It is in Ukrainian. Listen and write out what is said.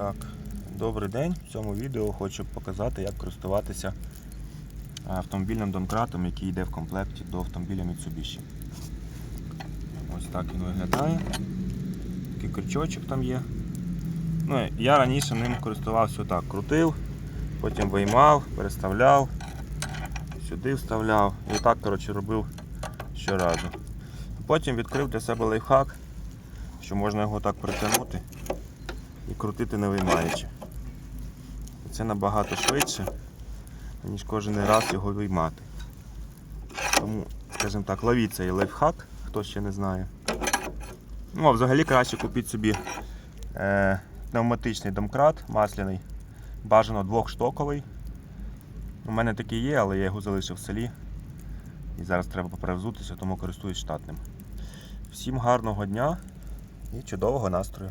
Так, добрий день. В цьому відео хочу показати, як користуватися автомобільним домкратом, який йде в комплекті до автомобіля Mitsubishi. Ось так він виглядає. Такий крючочок там є. Ну, я раніше ним користувався отак, крутив, потім виймав, переставляв, сюди вставляв і отак коротше, робив щоразу. Потім відкрив для себе лайфхак, що можна його так притягнути і крутити не виймаючи. Це набагато швидше, ніж кожен раз його виймати. Тому, скажімо так, ловіть цей лайфхак, хто ще не знає. Ну, а взагалі краще купіть собі е, пневматичний домкрат масляний, бажано двохштоковий. У мене такий є, але я його залишив в селі. І зараз треба перевзутися, тому користуюсь штатним. Всім гарного дня і чудового настрою!